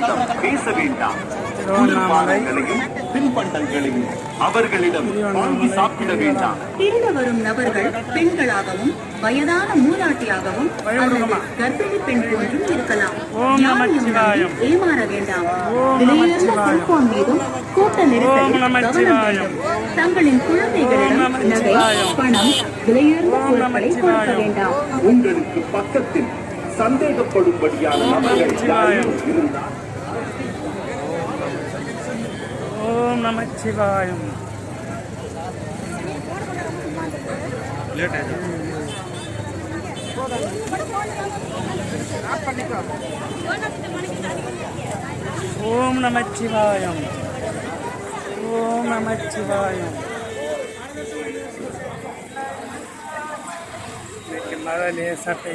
சத்தம் பேச வேண்டாம். குளிர்பானங்களையும் தின்பண்டங்களையும் அவர்களிடம் வாங்கி சாப்பிட வேண்டாம். திருட வரும் நபர்கள் பெண்களாகவும் வயதான மூதாட்டியாகவும் அல்லது கர்ப்பிணி பெண் போன்றும் இருக்கலாம். ஏமாற வேண்டாம். விலையுயர்ந்த. செல்போன் மீதும் கூட்ட நெரிசலில் தங்களின் ஓம் குழந்தைகளிடம் நகை. பணம் விலையுயர்ந்த ஓம் நம பொருட்களை கொடுக்க சிவாயம். வேண்டாம். உங்களுக்கு பக்கத்தில் சந்தேகப்படும்படியான நபர்கள் இருந்தால் ஓம் நம சிவாயம் ஓம் நம சிவாயம். ஓம் நம சிவாயம். இன்னைக்கு மழை லேசாக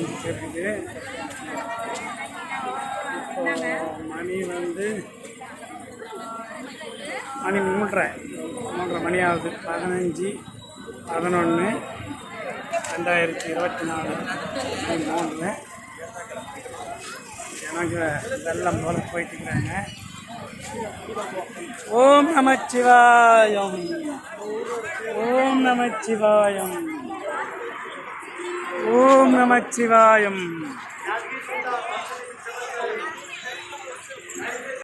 இப்போ மணி வந்து மணி மூன்றரை மூன்றரை மணி ஆகுது. பதினஞ்சு பதினொன்று ரெண்டாயிரத்தி இருபத்தி நாலு மணி மூணு எனக்கு வெள்ளம் போல போயிட்டுருக்காங்க ஓம் நமச்சிவாயம். ஓம் நமச்சிவாயம். ஓம் நமச்சிவாயம்.